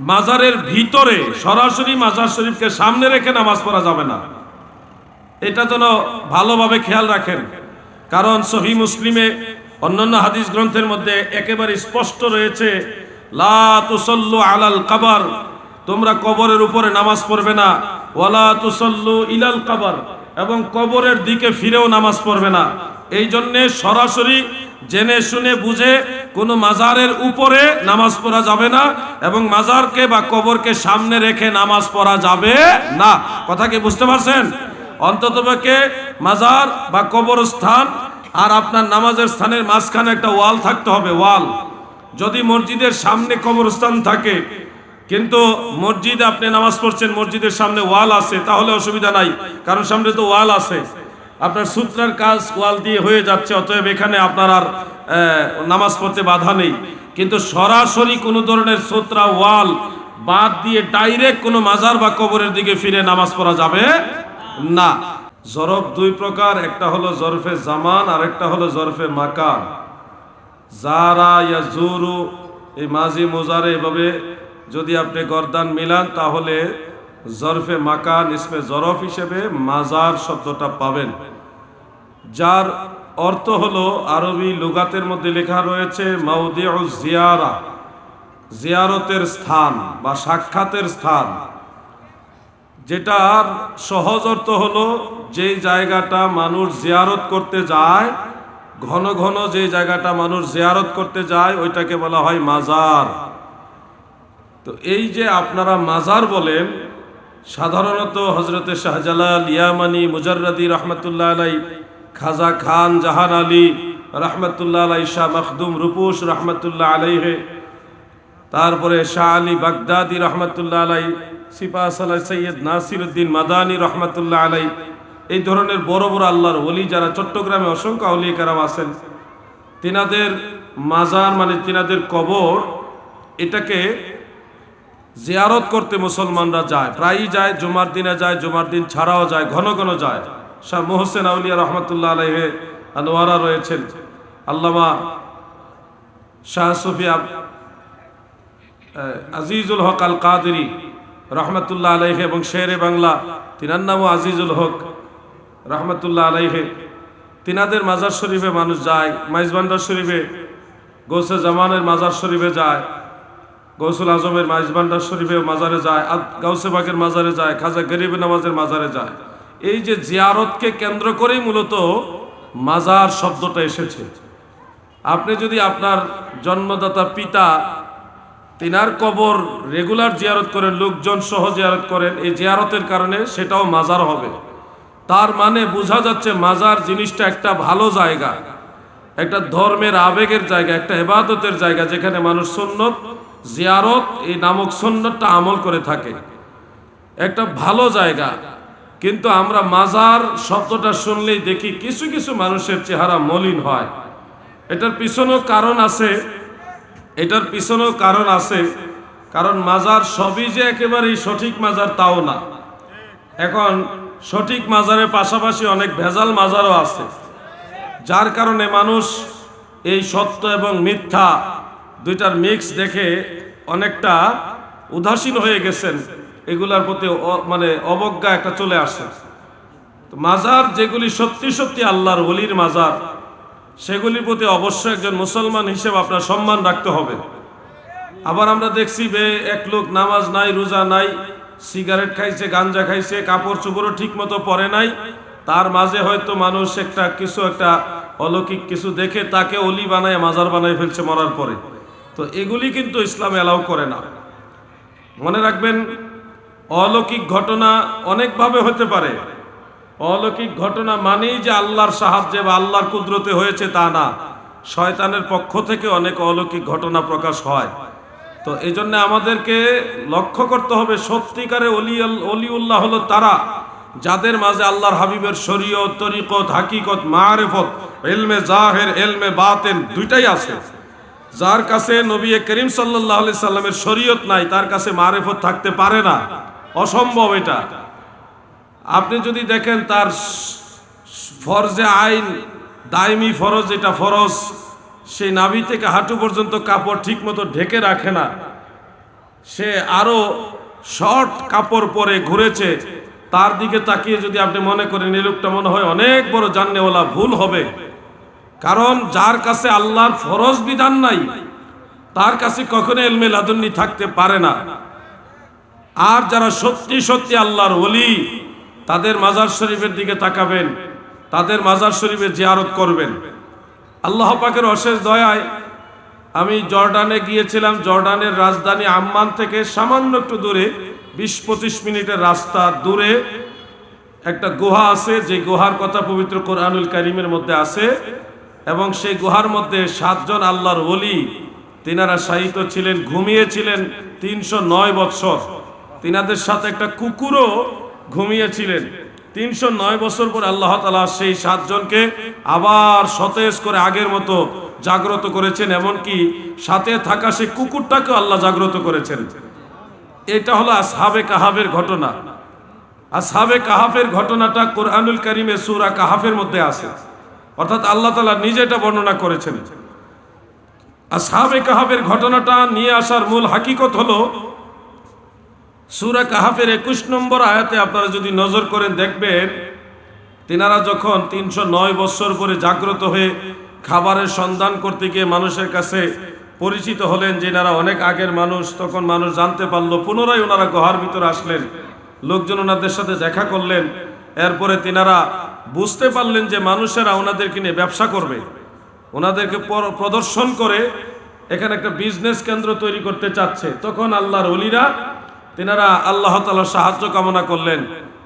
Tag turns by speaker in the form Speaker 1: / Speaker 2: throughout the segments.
Speaker 1: মাজারের ভিতরে, সরাসরি মাজার শরীফকে সামনে রেখে নামাজ পড়া যাবে না। এটা যেন ভালোভাবে খেয়াল রাখেন। কারণ সহি মুসলিমে অন্যান্য হাদিস গ্রন্থের মধ্যে একেবারে স্পষ্ট রয়েছে, লা আলাল কাবার, তোমরা কবরের উপরে নামাজ পড়বে না, ওয়ালা তুসল্লু ইলাল কাবার। এবং কবরের দিকে ফিরেও নামাজ পড়বে না। এই জন্যে সরাসরি জেনে শুনে বুঝে কোনো মাজারের উপরে নামাজ পড়া যাবে না এবং মাজারকে বা কবরকে সামনে রেখে নামাজ পড়া যাবে না। কথা কি বুঝতে পারছেন? অন্ততপক্ষে মাজার বা কবরস্থান আর আপনার নামাজের স্থানের মাঝখানে একটা ওয়াল থাকতে হবে, ওয়াল। যদি মসজিদের সামনে কবরস্থান থাকে কিন্তু মসজিদে আপনি নামাজ পড়ছেন, মসজিদের সামনে ওয়াল আছে, তাহলে অসুবিধা নাই, কারণ সামনে তো ওয়াল আছে। আপনার সূত্রার কাজ ওয়াল দিয়ে হয়ে যাচ্ছে, অতএব এখানে আপনার আর নামাজ পড়তে বাধা নেই। কিন্তু সরাসরি কোনো ধরনের সূত্রা, ওয়াল বাদ দিয়ে ডাইরেক্ট কোনো মাজার বা কবরের দিকে ফিরে নামাজ পড়া যাবে না। জরফ দুই প্রকার, একটা হলো জরফে জামান আর একটা হলো জরফে মাকান। জারা ইয়া জুরু এই মাঝি মোজারে এভাবে যদি আপনি গরদান মিলান, তাহলে জরফে মাকান ইসমে জরফ হিসেবে মাজার শব্দটা পাবেন। যার অর্থ হলো আরবি লুগাতের মধ্যে লেখা রয়েছে, মাউদিউ জিয়ারা, জিয়ারতের স্থান বা সাক্ষাতের স্থান। যেটার সহজ অর্থ হলো যে জায়গাটা মানুষ জিয়ারত করতে যায়, ঘন ঘন যে জায়গাটা মানুষ জিয়ারত করতে যায়, ওইটাকে বলা হয় মাজার। তো এই যে আপনারা মাজার বলেন, সাধারণত হজরতে শাহজালাল ইয়ামানি, মুজাররাদি রহমতুল্লাহ আলাই, খাজা খান, জাহান আলী রহমতুল্লাহ আলাই, শাহ মখদুম রূপুস রহমতুল্লাহ আলাইহে, তারপরে শাহ আলী বাগদাদি রহমতুল্লাহ আলাই, সিপা সালাই সৈয়দ নাসির উদ্দিন মাদানী রহমতুল্লাহ আলাই, এই ধরনের বড় বড় আল্লাহর ওলি যারা চট্টগ্রামে অসংখ্য অলি কারাম আছেন, তিনাদের মাজার মানে তিনাদের কবর, এটাকে জিয়ারত করতে মুসলমানরা যায়, প্রায়ই যায়, জুমার দিনে যায়, জুমার দিন ছাড়াও যায়, ঘন ঘন যায়। শাহ মোহসেন আউলিয়া রহমতুল্লাহ আলহে আনোয়ারা রয়েছেন। আল্লামা শাহ সুফিয়া আজিজুল হক আল কাদেরি রহমতুল্লাহ আলাইহে এবং শেরে বাংলা, তিনার নামও আজিজুল হক রহমতুল্লাহ আলাইহে। তিনাদের মাজার শরীফে মানুষ যায় মাইজবান্ডার শরীফে, গোসে জামানের মাজার শরীফে যায়। গৌসুল আজমের মাইজবান্ডার শরীফে মাজারে যায় গাউসে বাগের মাজারে যায়, খাজা গরিব নামাজের মাজারে যায়। এই যে জিয়ারতকে কেন্দ্র করেই মূলত মাজার শব্দটা এসেছে। আপনি যদি আপনার জন্মদাতা পিতা তিনার কবর রেগুলার জিয়ারত করেন, লোকজন সহ জিয়ারত করেন, এই জিয়ারতের কারণে সেটাও মাজার হবে। তার মানে বোঝা যাচ্ছে মাজার জিনিসটা একটা ভালো জায়গা, একটা ধর্মের আবেগের জায়গা, একটা হেবাদতের জায়গা, যেখানে মানুষ সুন্নত জিয়ারত এই নামক সুন্নতটা আমল করে থাকে। একটা ভালো জায়গা। কিন্তু আমরা মাজার শব্দটা শুনলেই দেখি কিছু কিছু মানুষের চেহারা মলিন হয়। এটার পিছনেও কারণ আছে, এটার পিছনেও কারণ আছে, কারণ মাজার সবই যে একেবারেই সঠিক মাজার তাও না। এখন সঠিক মাজারের পাশাপাশি অনেক ভেজাল মাজারও আছে। যার কারণে মানুষ এই সত্য এবং মিথ্যা দুইটার মিক্স দেখে অনেকটা উদাসীন হয়ে গেছেন। এগুলার প্রতি মানে অবজ্ঞা একটা চলে আসে। মাজার যেগুলি সত্যি সত্যি আল্লাহর ওলির মাজার, সেগুলির প্রতি অবশ্যই একজন মুসলমান হিসেবে আপনার সম্মান রাখতে হবে। আবার আমরা দেখছি বে, এক লোক নামাজ নাই, রোজা নাই, সিগারেট খাইছে, গাঞ্জা খাইছে, কাপড় চোপড়ও ঠিক মতো পরে নাই। তার মাঝে হয়তো মানুষ একটা কিছু একটা অলৌকিক কিছু দেখে তাকে অলি বানায়, মাজার বানায় ফেলছে মরার পরে। তো এগুলি কিন্তু ইসলাম এলাও করে না। মনে রাখবেন, অলৌকিক ঘটনা অনেকভাবে হতে পারে। অলৌকিক ঘটনা মানেই যে আল্লাহর সাহায্যে বা আল্লাহর কুদরতে হয়েছে তা না। শয়তানের পক্ষ থেকে অনেক অলৌকিক ঘটনা প্রকাশ হয়। তো এই জন্য আমাদেরকে লক্ষ্য করতে হবে, সত্যিকারে অলি অলিউল্লাহ হলো তারা, যাদের মাঝে আল্লাহর হাবিবের শরীয়ত, তরিকত, হাকিকত, মারেফত এলমে জাহের এলমে বাতেন দুইটাই আছে। যার কাছে নবী করিম সাল্লাহ সাল্লামের শরীয়ত নাই, তার কাছে মারেফত থাকতে পারে না। অসম্ভব এটা। আপনি যদি দেখেন তার ফরজে আইন দায়মি ফরজ, এটা ফরজ, সেই নাভি থেকে হাঁটু পর্যন্ত কাপড় ঠিক মতো ঢেকে রাখে না। সে আরও শর্ট কাপড় পরে ঘুরেছে, তার দিকে তাকিয়ে যদি আপনি মনে করেন, এই লোকটা মনে হয় অনেক বড় জাননেওয়ালা, ভুল হবে। কারণ যার কাছে আল্লাহর ফরজ বিধান নাই, তার কাছে কখনো এলমে লাদুন্নি থাকতে পারে না। আর যারা সত্যি সত্যি আল্লাহর ওলি, তাদের মাজার শরীফের দিকে তাকাবেন, তাদের মাজার শরীফে জিয়ারত করবেন। আল্লাহ পাকের অশেষ দয়ায় আমি জর্ডানে গিয়েছিলাম, জর্ডানের রাজধানী আম্মান থেকে সামান্য একটু দূরে বিশ পঁচিশ মিনিটের রাস্তা দূরে একটা গুহা আছে, যে গুহার কথা পবিত্র কোরআনুল করিমের মধ্যে আছে। এবং সেই গুহার মধ্যে সাতজন আল্লাহর ওলি, তিনারা সাহিত্য ছিলেন, ঘুমিয়েছিলেন তিনশো নয় বৎসর। তিনাদের সাথে একটা কুকুরও ঘুমিয়েছিলেন। তিনশো নয় বছর পর আল্লাহ তালা সেই সাতজনকে আবার সতেজ করে আগের মতো জাগ্রত করেছেন, এমনকি সাথে থাকা সেই কুকুরটাকেও আল্লাহ জাগ্রত করেছেন। এটা হলো আসহাবে কাহাবের ঘটনা। আসহাবে কাহাফের ঘটনাটা কোরআনুল করিমে সুরা কাহাফের মধ্যে আছে। অর্থাৎ আল্লাহ তালা নিজে এটা বর্ণনা করেছেন। আর আসহাবে কাহাবের ঘটনাটা নিয়ে আসার মূল হাকিকত হলো, সুরা কাহাফের একুশ নম্বর আয়াতে আপনারা যদি নজর করেন দেখবেন, তিনারা যখন তিনশো নয় বৎসর পরে জাগ্রত হয়ে খাবারের সন্ধান করতে গিয়ে মানুষের কাছে পরিচিত হলেন যে এনারা অনেক আগের মানুষ, তখন মানুষ জানতে পারল, পুনরায় ওনারা গহার ভিতরে আসলেন। লোকজন ওনাদের সাথে দেখা করলেন। এরপরে তিনারা বুঝতে পারলেন যে মানুষেরা ওনাদেরকে নিয়ে ব্যবসা করবে। ওনাদেরকে প্রদর্শন করে এখানে একটা বিজনেস কেন্দ্র তৈরি করতে চাচ্ছে। তখন আল্লাহর অলিরা তেনারা আল্লাহ তালার সাহায্য কামনা করলেন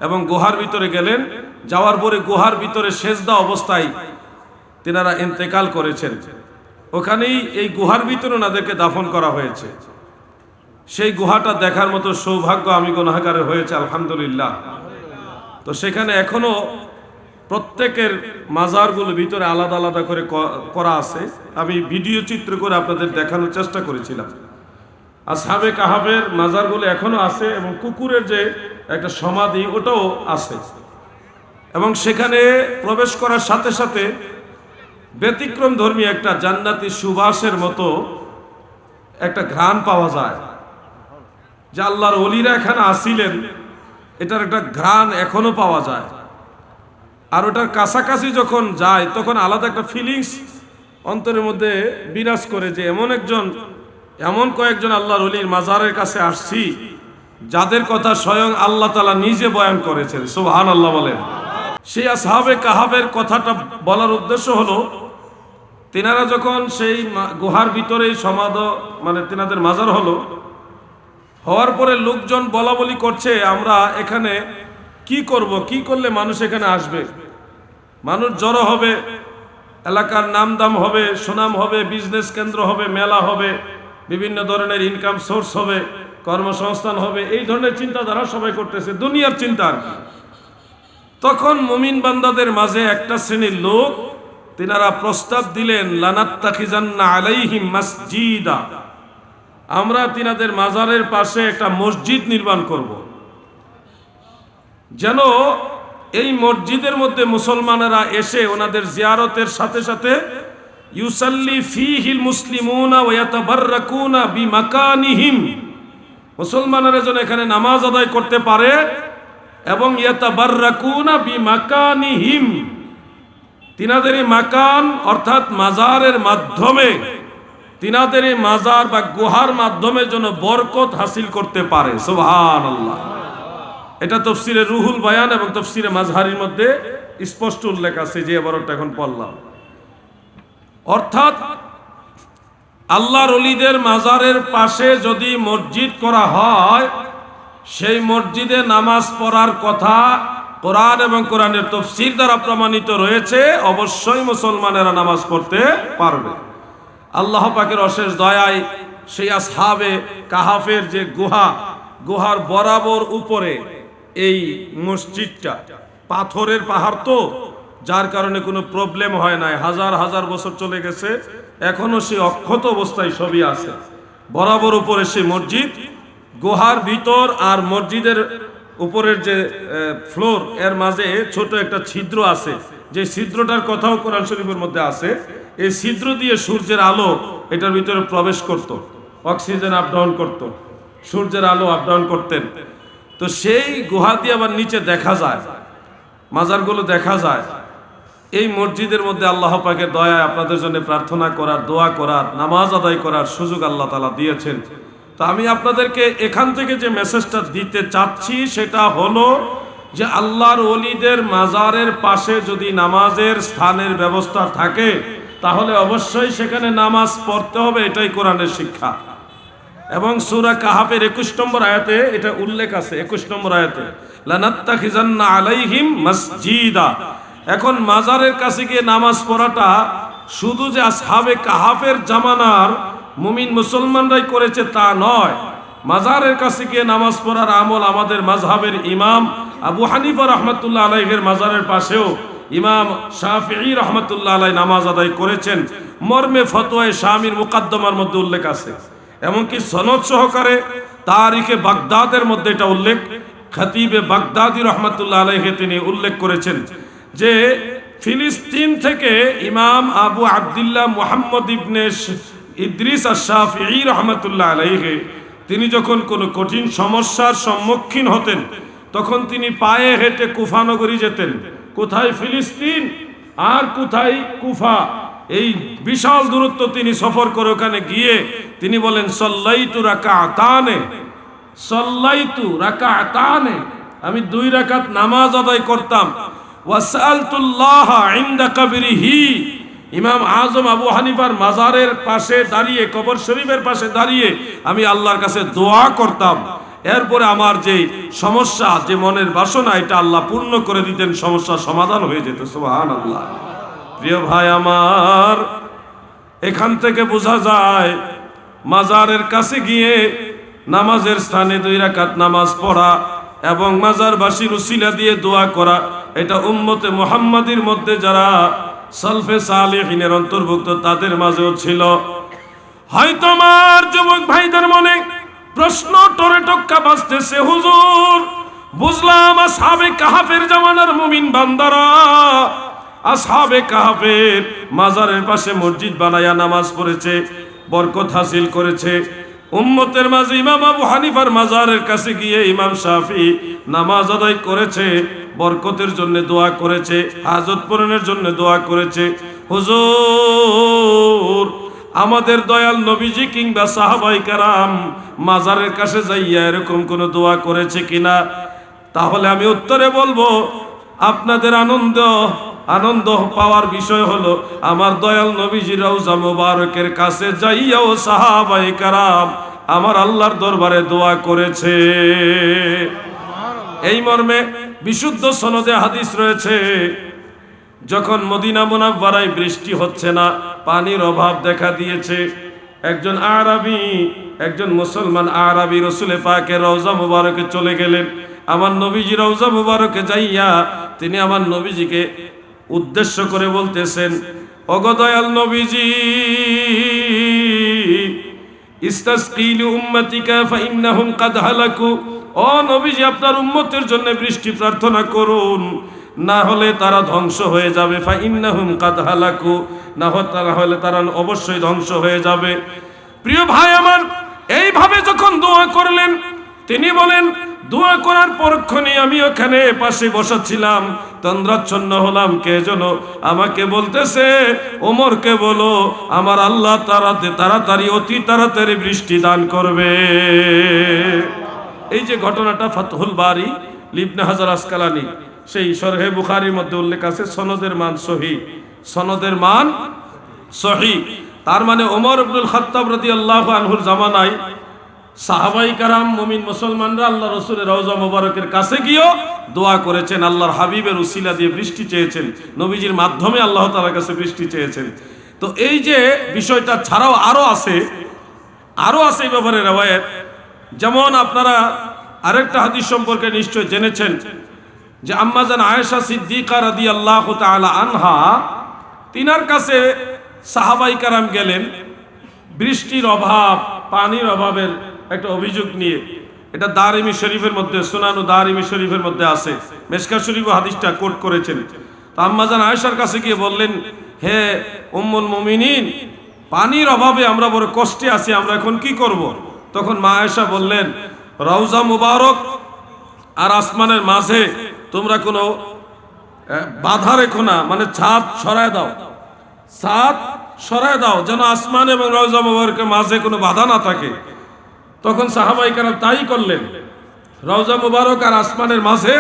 Speaker 1: এবং গুহার ভিতরে গেলেন। যাওয়ার পরে গুহার ভিতরে সেজদা অবস্থায় তেনারা ইন্তেকাল করেছেন। ওখানেই এই গুহার ভিতরে ওনাদেরকে দাফন করা হয়েছে। সেই গুহাটা দেখার মতো সৌভাগ্য আমি গণহাগারে হয়েছে, আলহামদুলিল্লাহ। তো সেখানে এখনও প্রত্যেকের মাজারগুলো ভিতরে আলাদা আলাদা করে করা আছে। আমি ভিডিও চিত্র করে আপনাদের দেখানোর চেষ্টা করেছিলাম। আর সাবেক আহাবের মাজারগুলো এখনও আছে এবং কুকুরের যে একটা সমাধি, ওটাও আছে। এবং সেখানে প্রবেশ করার সাথে সাথে ব্যতিক্রম ধর্মী একটা জান্নাতি সুবাসের মতো একটা ঘ্রাণ পাওয়া যায়। যে আল্লাহর অলিরা এখানে আসিলেন, এটার একটা ঘ্রাণ এখনও পাওয়া যায়। আর ওটার কাছাকাছি যখন যায়, তখন আলাদা একটা ফিলিংস অন্তরের মধ্যে বিরাজ করে যে এমন একজন, এমন কয়েকজন আল্লাহর অলির মাজারের কাছে আসছি, যাদের কথা স্বয়ং আল্লাহ তালা নিজে বয়ান করেছেন। সুবহান আল্লাহ বলেন। সেই আসহাবে কাহাবের কথাটা বলার উদ্দেশ্য হলো, তেনারা যখন সেই গুহার ভিতরেই সমাধ মানে তেনাদের মাজার হলো, হওয়ার পরে লোকজন বলা বলি করছে, আমরা এখানে কি করব, কি করলে মানুষ এখানে আসবে? মানুষ জড়ো হবে, এলাকার নাম দাম হবে, সুনাম হবে বিজনেস কেন্দ্র হবে, মেলা হবে, বিভিন্ন ধরনের ইনকাম সোর্স হবে, কর্মসংস্থান হবে, এই ধরনের চিন্তাধারা সবাই করতেছে, দুনিয়ার চিন্তা আর কি। তখন মুমিন বান্দাদের মাঝে একটা শ্রেণির লোক, তিনারা প্রস্তাব দিলেন, লানাত্তাখিজান্না আলাইহিম মাসজিদা। আমরা তিনাদের মাজারের পাশে একটা মসজিদ নির্মাণ করব। যেন এই মসজিদের মধ্যে মুসলমানেরা এসে ওনাদের জিয়ারতের সাথে সাথে ইউসাল্লি ফিহিল মুসলিমুনা ওয়া ইয়াতাবাররাকুনা বিমাকানিহিম। মুসলমানেরা যেন এখানে নামাজ আদায় করতে পারে এবং ইয়াতাবাররাকুনা বিমাকানিহিম। তিনাদের এই মাকান অর্থাৎ মাজারের মাধ্যমে, তিনাদের মাজার বা গুহার মাধ্যমে যেন বরকত হাসিল করতে পারে। সুবহান আল্লাহ এটা তফসিরে রুহুল বায়ান এবং তফসিরে মাজহারির মধ্যে স্পষ্ট উল্লেখ আছে যে এবারটা এখন পড়লাম। অর্থাৎ আল্লাহর অলিদের মাজারের পাশে যদি মসজিদ করা হয়, সেই মসজিদে নামাজ পড়ার কথা কোরআন এবং কোরআনের তফসির দ্বারা প্রমাণিত রয়েছে, অবশ্যই মুসলমানেরা নামাজ পড়তে পারবে। আল্লাহ পাকের অশেষ দয়ায় সেই আসহাবে কাহাফের যে গুহা, গুহার বরাবর উপরে এই মসজিদটা। পাথরের পাহাড় তো, যার কারণে কোনো প্রবলেম হয় নাই। হাজার হাজার বছর চলে গেছে, এখনও সে অক্ষত অবস্থায় সবই আছে। বরাবর উপরে সেই মসজিদ, গুহার ভিতর আর মসজিদের উপরের যে ফ্লোর এর মাঝে ছোট একটা ছিদ্র আছে। যে ছিদ্রটার কথাও কোরআন শরীফের মধ্যে আছে। এই ছিদ্র দিয়ে সূর্যের আলো এটার ভিতরে প্রবেশ করত। অক্সিজেন আপ ডাউন করত। সূর্যের আলো আপ ডাউন করতেন। তো সেই গুহা দিয়ে আবার নিচে দেখা যায়, মাজারগুলো দেখা যায়। এই মসজিদের মধ্যে আল্লাহ পাকে দয়ায় আপনাদের জন্য প্রার্থনা করার, দোয়া করার, নামাজ আদায় করার সুযোগ আল্লাহ তালা দিয়েছেন। তো আমি আপনাদেরকে এখান থেকে যে মেসেজটা দিতে চাচ্ছি সেটা হলো যে আল্লাহর অলিদের মাজারের পাশে যদি নামাজের স্থানের ব্যবস্থা থাকে, তাহলে অবশ্যই সেখানে নামাজ পড়তে হবে, এটাই কোরআনের শিক্ষা। এবং সুরা কাহাফের একুশ নম্বর আয়াতে এটা উল্লেখ আছে, একুশ নম্বর আয়াতে, লানাত্তাখিজান্না আলাইহিম মসজিদা। এখন মাজারের কাছে গিয়ে নামাজ পড়াটা শুধু যে আসহাবে কাহাফের জামানার মুমিন মুসলমানরাই করেছে তা নয়। মাজারের কাছে গিয়ে নামাজ পড়ার আমল আমাদের মাযহাবের ইমাম আবু হানিফা রহমতুল্লাহ আলাইহের মাজারের পাশেও ইমাম শাফিঈ রহমতুল্লাহ আলাই নামাজ আদায় করেছেন। মর্মে ফতোয়ায় স্বামীর মুকাদ্দমার মধ্যে উল্লেখ আছে। এমনকি সনদ সহকারে তারিখে বাগদাদের মধ্যে এটা উল্লেখ, খতিবে বাগদাদি রহমতুল্লাহ আলাইহে তিনি উল্লেখ করেছেন যে ফিলিস্তিন থেকে ইমাম আবু আবদুল্লাহ মুহাম্মদ ইবনে ইদ্রিস আশাফ আশাফি রহমতুল্লাহ আলাইহে, তিনি যখন কোনো কঠিন সমস্যার সম্মুখীন হতেন, তখন তিনি পায়ে হেঁটে কুফানগরী যেতেন। কোথায় ফিলিস্তিন? আর কোথায় কুফা? এই বিশাল দূরত্ব তিনি সফর করে ওখানে গিয়ে তিনি বলেন, সল্লাইতু রাকা তানে সল্লাইতু রাকা তানে আমি দুই রাকাত নামাজ আদায় করতাম। ওয়াসালতুল্লাহ ইনদা কবরিহি। ইমাম আজম আবু হানিফার মাজারের পাশে দাঁড়িয়ে, কবর শরীফের পাশে দাঁড়িয়ে আমি আল্লাহর কাছে দোয়া করতাম। এরপরে আমার যে সমস্যা, যে মনের বাসনা, এটা আল্লাহ পূর্ণ করে দিতেন, সমস্যার সমাধান হয়ে যেত। সুবহান আল্লাহ প্রিয় ভাই আমার, এখান থেকে বোঝা যায়, মাজারের কাছে গিয়ে নামাজের স্থানে দুই রাকাত নামাজ পড়া এবং মাজারবাসীর উসিলা দিয়ে দোয়া করা, এটা উম্মতে মুহাম্মাদির মধ্যে যারা সলফে সালেহিনের অন্তর্ভুক্ত তাদের মাঝেও ছিল। হয়তো আমার যুবক ভাইদের মনে প্রশ্ন টরে টক্কা বাজতেছে, হুজুর, বুঝলাম আসহাবে কাহাফের জামানার মুমিন বান্দারা আসহাবে কাহাফের মাজারের পাশে মসজিদ বানায়া নামাজ পড়েছে, বরকত হাসিল করেছে। উম্মতের মাঝে ইমাম আবু হানিফার মাজারের কাছে গিয়ে ইমাম শাফি নামাজ আদায় করেছে, বরকতের জন্য দোয়া করেছে, হাজত পূরণের জন্য দোয়া করেছে। হুজুর, আমাদের দয়াল নবীজি কিংবা সাহাবাই কারাম মাজারের কাছে যাইয়া এরকম কোনো দোয়া করেছে কিনা? তাহলে আমি উত্তরে বলব, আপনাদের আনন্দ আনন্দ পাওয়ার বিষয় হলো, আমার দয়াল নবীজি রওজা মুবারকের কাছে যাইয়াও সাহাবাই কারাম আমার আল্লাহর দরবারে দোয়া করেছে। এই মর্মে বিশুদ্ধ সনদে হাদিস রয়েছে, যখন মদিনা মুনাব্বারায় বৃষ্টি হচ্ছে না, পানির অভাব দেখা দিয়েছে। একজন আরবি, একজন মুসলমান আরবি রসুলে পাকে রওজা মুবারকে চলে গেলেন। আমার নবীজি রওজা মুবারকে যাইয়া, তিনি আমার নবীজিকে উদ্দেশ্য করে বলতেছেন অগদয়াল নবীজি, ইস্তাসকিলু উম্মতিকা ফাইন্নাহুম কাদ হালাকু। ও নবীজি, আপনার উম্মতের জন্য বৃষ্টি প্রার্থনা করুন। না হলে তারা ধ্বংস হয়ে যাবে। ফাইন্নাহুম কাদ হালাকু। না হলে তারা অবশ্যই ধ্বংস হয়ে যাবে। প্রিয় ভাই আমার, এইভাবে যখন দোয়া করলেন, তিনি বলেন, দোয়া করার পরক্ষণে আমি ওখানে পাশে বসাচ্ছিলাম তন্দ্রাচ্ছন্ন হলাম, কে যেন আমাকে বলতেছে, ওমরকে বলো, আমার আল্লাহ তাড়াতে তাড়াতাড়ি, অতি তাড়াতাড়ি বৃষ্টি দান করবে। এই যে ঘটনাটা ফাতহুল বাড়ি লিবনে হাজার আসকালানি, সেই সরহে বুখারির মধ্যে উল্লেখ আছে, সনদের মান সহি। সনদের মান সহি। তার মানে ওমর আব্দুল খত্তাব রাদি আল্লাহ আনহুর জামানায় সাহাবাই কারাম, মুমিন মুসলমানরা আল্লাহ রসুলের রওজা মোবারকের কাছে গিয়েও দোয়া করেছেন, আল্লাহর হাবিবের উসিলা দিয়ে বৃষ্টি চেয়েছেন, নবীজির মাধ্যমে আল্লাহ তালার কাছে বৃষ্টি চেয়েছেন। তো এই যে বিষয়টা ছাড়াও আরও আছে আরও আছে এই ব্যাপারে রেওয়ায়ত। যেমন আপনারা আরেকটা হাদিস সম্পর্কে নিশ্চয় জেনেছেন, যে আম্মাজান আয়েশা সিদ্দিকা রাদি আল্লাহ তাআলা আনহা, তিনার কাছে সাহাবাই কারাম গেলেন, বৃষ্টির অভাব, পানির অভাবের একটা অভিযোগ নিয়ে। এটা দারিমি শরীফের মধ্যে, সুনানু দারিমি শরীফের মধ্যে আছে। মেশকা শরীফ হাদিসটা কোট করেছেন। তো আম্মাজান আয়েশার কাছে গিয়ে বললেন, হে উম্মুল মুমিনিন, পানির অভাবে আমরা বড় কষ্টে আছি, আমরা এখন কি করব? তখন মা আয়েশা বললেন, রওজা মুবারক আর আসমানের মাঝে তোমরা কোনো বাধা রেখো না মানে ছাদ সরায় দাও। ছাদ সরায় দাও, যেন আসমান এবং রওজা মুবারকের মাঝে কোনো বাধা না থাকে। তখন সাহাবাই কারাম তাই করলেন। রওজা মুবারক আর আসমানের মাঝে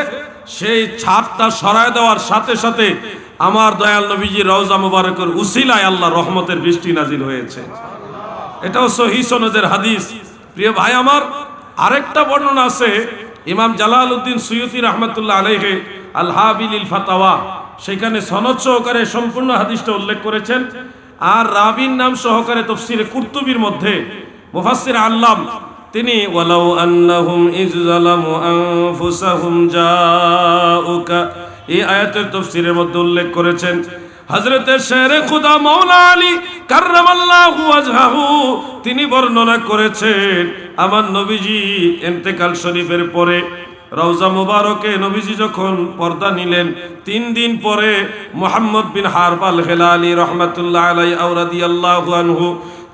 Speaker 1: সেই ছাদটা সরায় দেওয়ার সাথে সাথে আমার দয়াল নবীজি রওজা মুবারকের উসিলায় আল্লাহ রহমতের বৃষ্টি নাজিল হয়েছে। এটাও সহি সনদের হাদিস। প্রিয় ভাই আমার, আরেকটা বর্ণনা আছে ইমাম জালাল উদ্দিন সৈয়দি রহমতুল্লাহ আলহে আল হাবিল ফাতাওয়া। সেখানে সনদ সহকারে সম্পূর্ণ হাদিসটা উল্লেখ করেছেন। আর রাবিন নাম সহকারে তফসিরে কুর্তুবির মধ্যে মুফাসসির আল্লাম তিনি, ওয়ালাউ আন্নাহুম ইজ জালামু আনফুসাহুম জাউকা, এই আয়াতের তফসিরের মধ্যে উল্লেখ করেছেন হজরতে শেরে খুদা মৌলা আলী কার্রামাল্লাহু ওয়াজহাহু, তিনি বর্ণনা করেছেন, আমার নবীজি ইন্তেকাল শরীফের পরে, রওজা মুবারকে নবীজি যখন পর্দা নিলেন, তিন দিন পরে মোহাম্মদ বিন হারবাল হেলালি রহমাতুল্লাহ আলাই আউরাদিয়াল্লাহু আনহু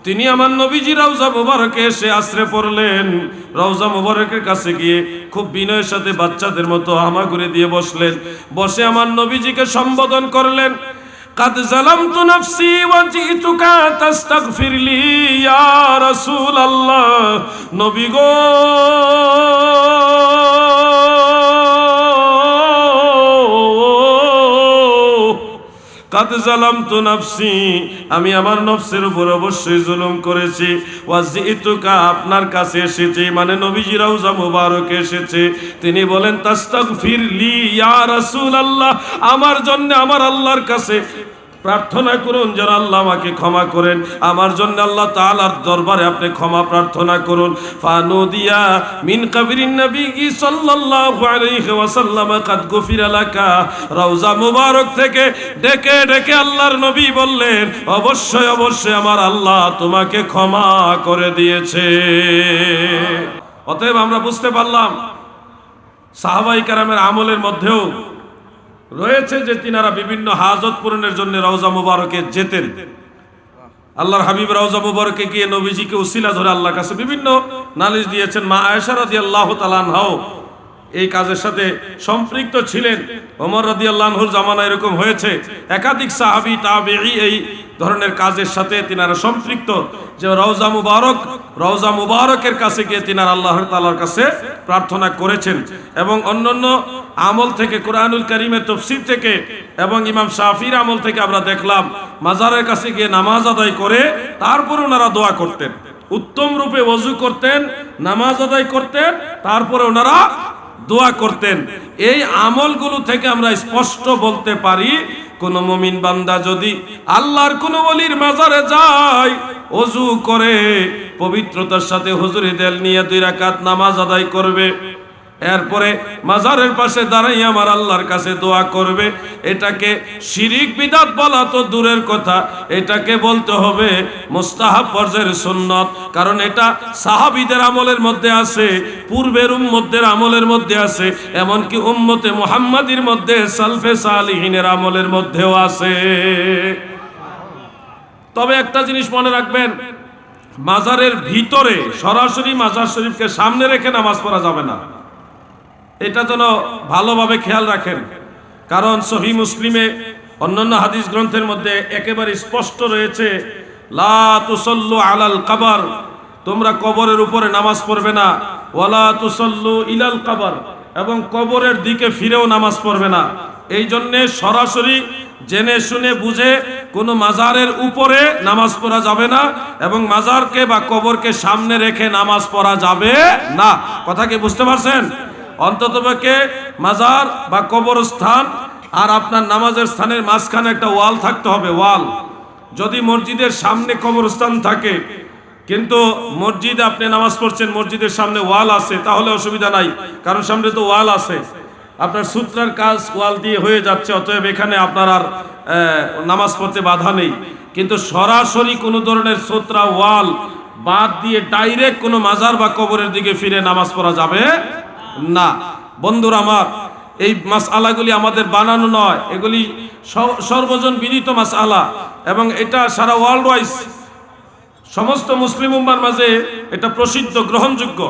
Speaker 1: তিনি আমার নবীজি রওজা মুবারকে এসে আশ্রে পড়লেন রওজা মুবারকের কাছে গিয়ে খুব বিনয়ের সাথে বাচ্চাদের মতো হামাগুড়ি দিয়ে বসলেন বসে আমার নবীজিকে সম্বোধন করলেন قد ظلمت نفسي وجئتك تستغفر لي يا رسول الله নবী গো কাদ জালাম তো নাফসি, আমি আমার নফসের উপর অবশ্যই জুলুম করেছি। ওয়াজিতুকা আপনার কাছে এসেছি মানে নবীজি রাউজা মুবারক এসেছে। তিনি বলেন, তাস্তাগফিরলি ইয়া রাসূলুল্লাহ, আমার জন্য, আমার আল্লাহর কাছে প্রার্থনা করুন যেন আল্লাহ আমাকে ক্ষমা করেন। আমার জন্য আল্লাহ তাআলার দরবারে আপনি ক্ষমা প্রার্থনা করুন। ফানুদিয়া মিন কাবিরিন নবী সাল্লাল্লাহু আলাইহি ওয়াসাল্লাম, কাদ গফিরা লাকা। রওজা মুবারক থেকে ডেকে ডেকে আল্লাহর নবী বললেন, অবশ্যই অবশ্যই আমার আল্লাহ তোমাকে ক্ষমা করে দিয়েছে। অতএব আমরা বুঝতে পারলাম, সাহাবাই কারামের আমলের মধ্যেও রয়েছে যে তিনারা বিভিন্ন হাজত পূরণের জন্য রওজা মুবারকে যেতেন। আল্লাহর হাবিব রওজা মুবারকে গিয়ে নবীজিকে উসিলা ধরে আল্লাহর কাছে বিভিন্ন নালিশ দিয়েছেন। মা আয়েশা রাদিয়াল্লাহু তাআলা আনহাও। এই কাজের সাথে সম্পৃক্ত ছিলেন। ওমর রাদিয়াল্লাহুর জামানা এরকম হয়েছে। একাধিক সাহাবী, তাবেঈ এই ধরনের কাজের সাথে তিনারা সম্পৃক্ত। যে রওজা মুবারক, রওজা মুবারকের কাছে গিয়ে তিনারা আল্লাহ তাআলার কাছে প্রার্থনা করেছেন। এবং অন্যান্য আমল থেকে, কোরআনুল করিমের তফসির থেকে এবং ইমাম শাফির আমল থেকে আমরা দেখলাম, মাজারের কাছে গিয়ে নামাজ আদায় করে তারপরে ওনারা দোয়া করতেন। উত্তম রূপে ওযু করতেন, নামাজ আদায় করতেন, তারপরে ওনারা দোয়া করতেন। এই আমলগুলো থেকে আমরা স্পষ্ট বলতে পারি, কোন মমিন বান্দা যদি আল্লাহর কোন বলির মাজারে যায় অজু করে, পবিত্রতার সাথে হুজুরি দেল নিয়ে দুই রাকাত নামাজ আদায় করবে। এরপরে মাজারের পাশে দাঁড়াই আমার আল্লাহর কাছে দোয়া করবে। এটাকে শিরিক বিদাত বলা তো দূরের কথা। এটাকে বলতে হবে মুস্তাহাব পর্যায়ের সুন্নত। কারণ এটা সাহাবিদের আমলের মধ্যে আছে, পূর্বের উম্মতের আমলের মধ্যে আছে, এমনকি উম্মতে মুহাম্মাদির মধ্যে সালফে সালিহিনের আমলের মধ্যেও আছে। তবে একটা জিনিস মনে রাখবেন, মাজারের ভিতরে সরাসরি মাজার শরীফকে সামনে রেখে নামাজ পড়া যাবে না। এটা যেন ভালোভাবে খেয়াল রাখেন। কারণ সহি মুসলিমে অন্যান্য হাদিস গ্রন্থের মধ্যে একেবারে স্পষ্ট রয়েছে, লা আলাল কাবার, তোমরা কবরের উপরে নামাজ পড়বে না, ওয়ালা তুসল্লু ইলাল কাবার, এবং কবরের দিকে ফিরেও নামাজ পড়বে না। এই জন্যে সরাসরি জেনে শুনে বুঝে কোনো মাজারের উপরে নামাজ পড়া যাবে না, এবং মাজারকে বা কবরকে সামনে রেখে নামাজ পড়া যাবে না। কথা কি বুঝতে পারছেন? অন্ততপক্ষে মাজার বা কবরস্থান আর আপনার নামাজের স্থানের মাঝখানে একটা ওয়াল থাকতে হবে, ওয়াল। যদি মসজিদের সামনে কবরস্থান থাকে, কিন্তু মসজিদ আপনি নামাজ পড়ছেন, মসজিদের সামনে ওয়াল আছে, তাহলে অসুবিধা নাই, কারণ সামনে তো ওয়াল আছে। আপনার সূত্রার কাজ ওয়াল দিয়ে হয়ে যাচ্ছে, অতএব এখানে আপনার আর নামাজ পড়তে বাধা নেই। কিন্তু সরাসরি কোনো ধরনের সূত্রা, ওয়াল বাদ দিয়ে ডাইরেক্ট কোনো মাজার বা কবরের দিকে ফিরে নামাজ পড়া যাবে না। বন্ধুরা আমার, এই মাস আলাগুলি আমাদের বানানো নয়। এগুলি সর্বজন বিনীত মাস আলা এবং এটা সারা ওয়ার্ল্ড ওয়াইজ সমস্ত মুসলিম উম্মার মাঝে এটা প্রসিদ্ধ, গ্রহণযোগ্য।